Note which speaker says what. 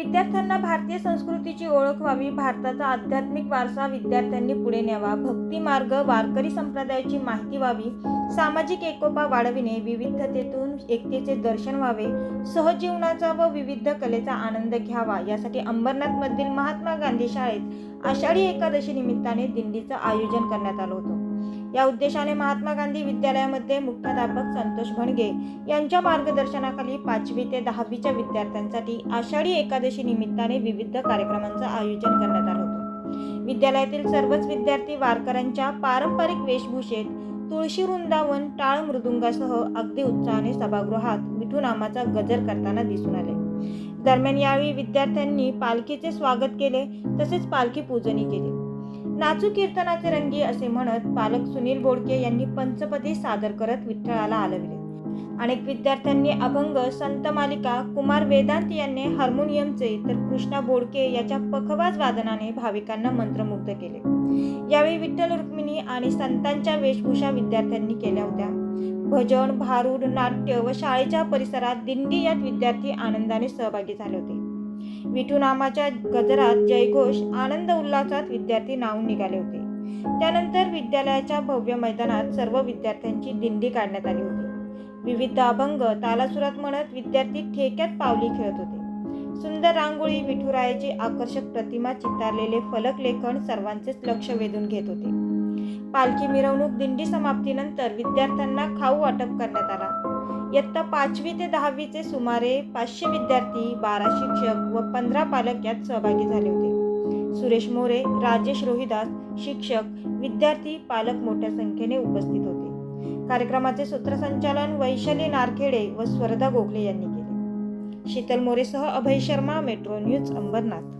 Speaker 1: विद्यार्थ्यांना भारतीय संस्कृतीची ओळख व्हावी भारताचा आध्यात्मिक वारसा विद्यार्थ्यांनी पुढे न्यावा भक्ती मार्ग वारकरी संप्रदायाची माहिती व्हावी सामाजिक एकोपा वाढविणे विविधतेतून एकतेचे दर्शन व्हावे सहजीवनाचा व विविध कलेचा आनंद घ्यावा यासाठी अंबरनाथमधील महात्मा गांधी शाळेत आषाढी एकादशी निमित्ताने दिंडीचं आयोजन करण्यात आलं होतं. या उद्देशाने महात्मा गांधी विद्यालयामध्ये मुख्याध्यापक संतोष भणगे यांच्या मार्गदर्शनाखाली पाचवी ते दहावीच्या विद्यार्थ्यांसाठी आषाढी एकादशी निमित्ताने विविध कार्यक्रमांचं आयोजन करण्यात आलं होतं. विद्यालयातील सर्वच विद्यार्थी वारकऱ्यांच्या पारंपरिक वेशभूषेत तुळशी वृंदावन टाळ मृदुंगासह अगदी उत्साहाने सभागृहात विठू नामाचा गजर करताना दिसून आले. दरम्यान यावेळी विद्यार्थ्यांनी पालखीचे स्वागत केले तसेच पालखी पूजनही केली. नाचू कीर्तनाचे रंगी असे म्हणत पालक सुनील बोडके यांनी पंचपदी सादर करत विठ्ठलाला आलविले. अनेक विद्यार्थ्यांनी अभंग संत मालिका कुमार वेदांत यांनी हार्मोनियमचे तर कृष्णा बोडके याच्या पखवाज वादनाने भाविकांना मंत्रमुग्ध केले. यावेळी विठ्ठल रुक्मिणी आणि संतांच्या वेशभूषा विद्यार्थ्यांनी केल्या होत्या. भजन भारूड नाट्य व शाळेच्या परिसरात दिंडी यात विद्यार्थी आनंदाने सहभागी झाले होते. विठू नामाच्या गजरात जयघोष आनंद उल्हासात विद्यार्थी नावून निघाले होते. त्यानंतर विद्यालयाच्या भव्य मैदानात सर्व विद्यार्थ्यांची दिंडी काढण्यात आली होती. विविध अभंग तालासुरात म्हणत विद्यार्थी ठेक्यात पावली खेळत होते. सुंदर रांगोळी विठुरायाची आकर्षक प्रतिमा चितारलेले फलक लेखन सर्वांचेच लक्ष वेधून घेत होते. पालखी मिरवणूक दिंडी समाप्तीनंतर विद्यार्थ्यांना खाऊ वाटप करण्यात आला. इयत्ता पाचवी ते दहावीचे सुमारे पाचशे विद्यार्थी बारा शिक्षक व पंधरा पालक यात सहभागी झाले होते. सुरेश मोरे राजेश रोहिदास शिक्षक विद्यार्थी पालक मोठ्या संख्येने उपस्थित होते. कार्यक्रमाचे सूत्रसंचालन वैशाली नारखेडे व स्वरदा गोखले यांनी केले. Sheetal मोरेसह Abhay Sharma metro news Ambernath.